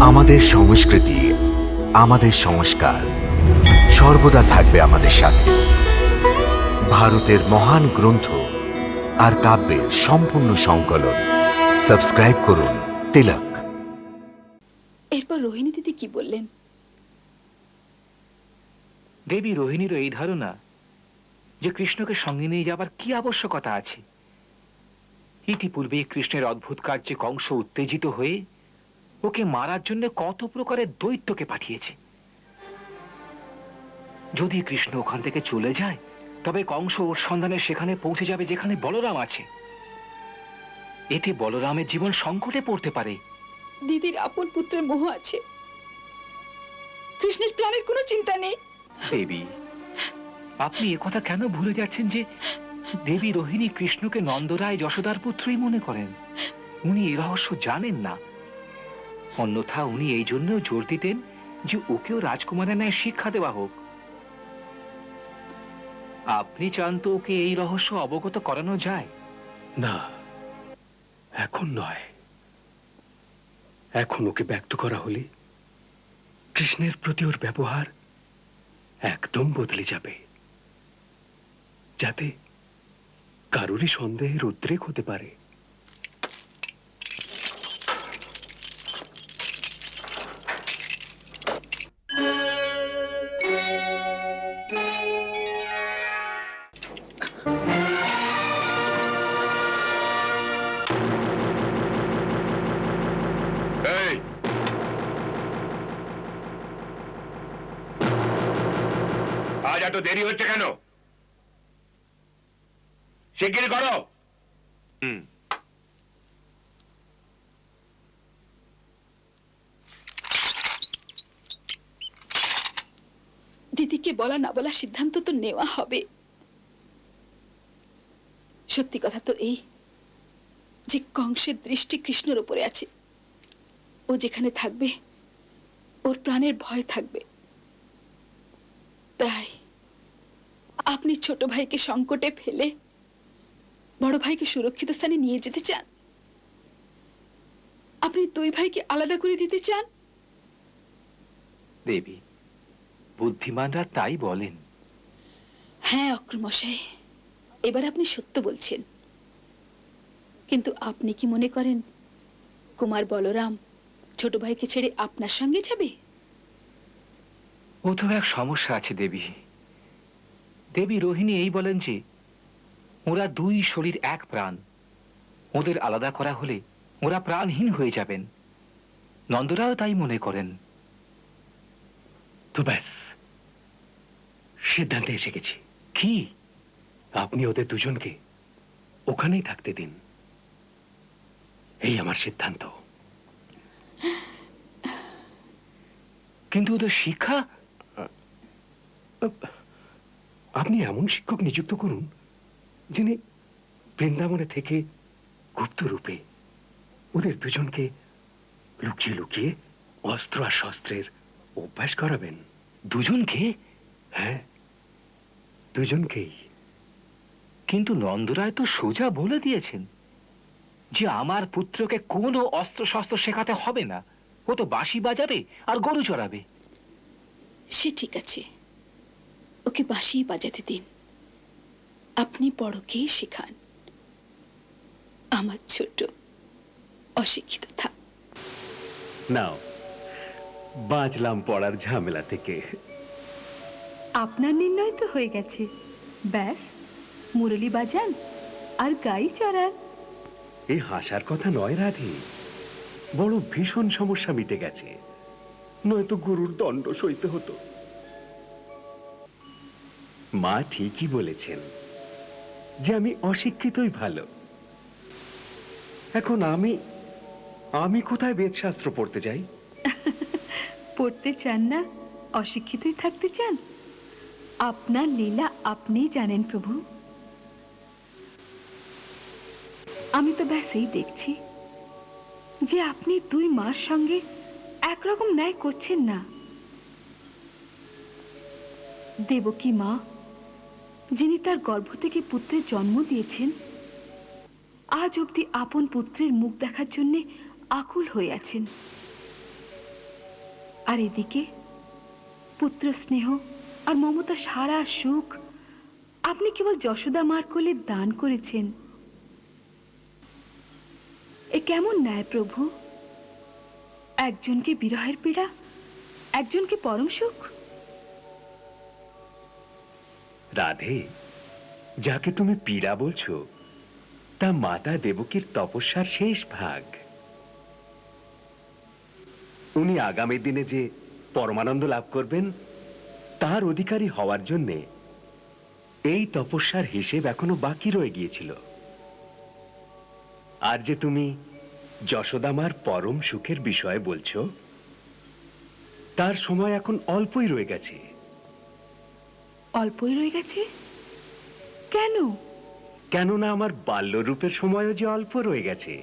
আমাদের সংস্কৃতি আমাদের সংস্কার সর্বদা থাকবে আমাদের সাথে। ভারতের মহান গ্রন্থ আর কাব্যের সম্পূর্ণ সংকলন। সাবস্ক্রাইব করুন তিলক। এরপর রোহিণী দিদি কি বললেন? দেবী রোহিণীরও এই ধারণা যে কৃষ্ণকে সঙ্গে নিয়ে যাবার কি আবশ্যকতা আছে ইতিপূর্বে কৃষ্ণের অদ্ভুত কার্যে কংস উত্তেজিত হয়ে ওকে মারার জন্য কত প্রকারের দৈত্যকে পাঠিয়েছে। যদি কৃষ্ণ ওখান থেকে চলে যায় তবে কংস ওর সন্ধানে সেখানে পৌঁছে যাবে যেখানে বলরাম আছে। এতে বলরামের জীবন সংকটে পড়তে পারে। দিদির আপন পুত্রের মোহ আছে। কৃষ্ণের প্রাণের কোনো চিন্তা নেই। দেবী আপনি কথা কেন ভুলে যাচ্ছেন যে দেবী রোহিণী কৃষ্ণকে নন্দরায় যশোদার পুত্রই মনে করেন? উনি এ রহস্য জানেন না। অন্যথা উনি এই জন্যও জোর দিতেন যে ওকেও রাজকুমারের ন্যায় শিক্ষা দেওয়া হোক। আপনি চান তো ওকে এই রহস্য অবগত করানো যায়? না, এখন নয়। এখন ওকে ব্যক্ত করা হলে কৃষ্ণের প্রতি ওর ব্যবহার একদম বদলে যাবে। যাতে কারোরই সন্দেহের উদ্রেক হতে পারে। এত দেরি হচ্ছে কেন? শিগগিরি করো। হুম। দিদিকে বলা না বলা সিদ্ধান্ত তো নেওয়া হবে। সত্যি কথা তো এই যে কংসের দৃষ্টি কৃষ্ণের উপরে আছে। ও যেখানে থাকবে ওর প্রাণের ভয় থাকবে। তাই আপনি ছোট ভাইকে সংকটে ফেলে বড় ভাইকে সুরক্ষিত স্থানে নিয়ে যেতে চান? আপনি দুই ভাইকে আলাদা করে দিতে চান? দেবী বুদ্ধিমানরা তাই বলেন। হ্যাঁ অক্রমশাই এবার আপনি সত্য বলছেন। কিন্তু আপনি কি মনে করেন কুমার বলরাম ছোট ভাইকে ছেড়ে আপনার সঙ্গে যাবে? ও তো এক সমস্যা আছে দেবী। দেবী রোহিণী এই বলেন যে ওরা দুই শরীর এক প্রাণ। ওদের আলাদা করা হলে ওরা প্রাণহীন হয়ে যাবেন। নন্দরাও তাই মনে করেন। তো ব্যাস সিদ্ধান্তে এসে গেছি। কি? আপনি ওদের দুজনকে ওখানেই থাকতে দিন। এই আমার সিদ্ধান্ত। কিন্তু ওদের শিক্ষা? আপনি এমন শিক্ষক নিযুক্ত করুন, যিনি বৃন্দাবনে থেকে গুপ্ত রূপে ওদের দুজনকে লুকিয়ে লুকিয়ে অস্ত্র আর শস্ত্রের অভ্যাস করাবেন। দুজনকে? হ্যাঁ দুজনকেই। কিন্তু নন্দরায় তো সোজা বলে দিয়েছেন যে আমার পুত্রকে কোনো অস্ত্র শস্ত্র শেখাতে হবে না। ও তো বাঁশি বাজাবে আর গরু চড়াবে। সে ঠিক আছে। ওকে বাঁশি বাজাতে দিন। আপনি বড়কেই শেখান। আমার ছোট অশিক্ষিত থাক। নাও বাঁচলাম পড়ার ঝামেলা থেকে। আপনার নির্ণয় তো হয়ে গেছে। ব্যাস মুরলি বাজান আর গাই চড়ান এই হাসার কথা নয় রাধে। বড় ভীষণ সমস্যা মিটে গেছে। নয়তো গুরুর দণ্ড সইতে হতো। মা ঠিকই বলেছেন যে আমি অশিক্ষিতই ভালো। এখন আমি আমি কোথায় বেদশাস্ত্র পড়তে যাই? পড়তে চান না? অশিক্ষিতই থাকতে চান? আপনার লীলা আপনিই জানেন প্রভু। আমি তো ব্যাস এই দেখছি যে আপনি দুই মার সঙ্গে একরকম ন্যায় করছেন না। দেবকী মা? যিনি তার গর্ভ থেকে পুত্রের জন্ম দিয়েছেন, আজ অবধি আপন পুত্রের মুখ দেখার জন্যে আকুল হয়ে আছেন। আর এদিকে পুত্র স্নেহ আর মমতা সারা সুখ, আপনি কেবল যশোদা মার কোলে দান করেছেন। এ কেমন ন্যায় প্রভু? একজনকে বিরহের পীড়া, একজনকে পরম সুখ? রাধে যাকে তুমি পীড়া বলছো, তা মাতা দেবকীর তপস্যার শেষ ভাগ। উনি আগামী দিনে যে পরমানন্দ লাভ করবেন, তার অধিকারী হওয়ার জন্যে এই তপস্যার হিসেব এখনও বাকি রয়ে গিয়েছিল। আর যে তুমি যশোদামার পরম সুখের বিষয়ে বলছো, তার সময় এখন অল্পই রয়ে গেছে। অল্পই রয়ে গেছে? কেন? কেননা আমার বাল্যরূপের সময়ও যে অল্প রয়ে গেছে।